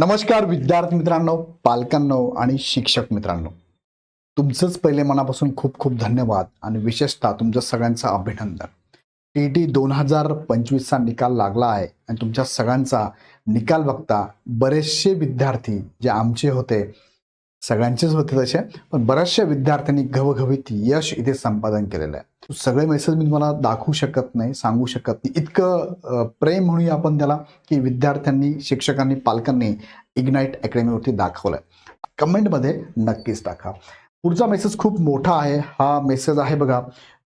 नमस्कार विद्यार्थी मित्रांनो पालकांनो आणि शिक्षक मित्रांनो. तुमचंच पहिले मनापासून खूप खूप धन्यवाद आणि विशेषतः तुमच्या सगळ्यांचं अभिनंदन. टी टी दोन हजार पंचवीसचा निकाल लागला आहे आणि तुमच्या सगळ्यांचा निकाल बघता बरेचसे विद्यार्थी जे आमचे होते सगळ्यांचेच होते तसे पण बऱ्याचशा विद्यार्थ्यांनी घवघवीत यश इथे संपादन केलेलं आहे. सगळे मेसेज मी तुम्हाला दाखवू शकत नाही सांगू शकत नाही. इतकं प्रेम म्हणूया आपण त्याला की विद्यार्थ्यांनी शिक्षकांनी पालकांनी इग्नाईट अकॅडमीवरती दाखवलंय. कमेंटमध्ये नक्कीच टाका. पुढचा मेसेज खूप मोठा आहे. हा मेसेज आहे बघा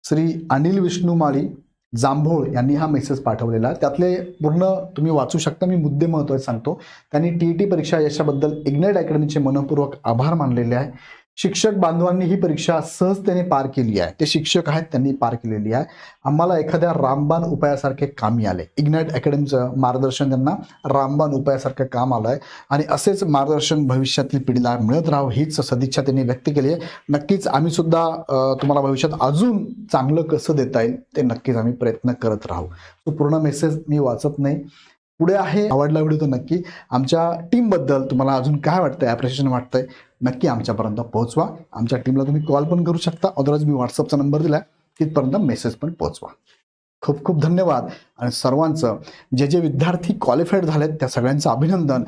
श्री अनिल विष्णू माळी जांभोळ यांनी हा मेसेज पाठवलेला. आहे त्यातले पूर्ण तुम्ही वाचू शकता. मी मुद्दे महत्त्वाचे सांगतो. त्यांनी टी ई टी परीक्षा यशाबद्दल इग्नाईट अकॅडमीचे मनपूर्वक आभार मानलेले आहे. शिक्षक बांधवांनी ही परीक्षा सहजतेने पार केली आहे. ते शिक्षक आहेत त्यांनी पार केलेली आहे. आम्हाला एखाद्या रामबाण उपायासारखे कामी आले इग्नाइट अकॅडमीचं मार्गदर्शन त्यांना रामबाण उपायासारखं काम आलं आहे आणि असेच मार्गदर्शन भविष्यातील पिढीला मिळत राहावं हीच सदिच्छा त्यांनी व्यक्त केली आहे. नक्कीच आम्ही सुद्धा तुम्हाला भविष्यात अजून चांगलं कसं देता येईल ते नक्कीच आम्ही प्रयत्न करत राहू. तो पूर्ण मेसेज मी वाचत नाही. पुढे आहे. आवडला व्हिडिओ तर नक्की आमच्या टीमबद्दल तुम्हाला अजून काय वाटतंय ॲप्रिशिएशन वाटतंय नक्की आमच्यापर्यंत पोहोचवा. आमच्या टीमला तुम्ही कॉल पण करू शकता. अदरवाईज मी व्हॉट्सअपचा नंबर दिला तिथपर्यंत मेसेज पण पोहोचवा. खूप खूप धन्यवाद. आणि सर्वांचं जे जे विद्यार्थी क्वालिफाईड झालेत त्या सगळ्यांचं अभिनंदन.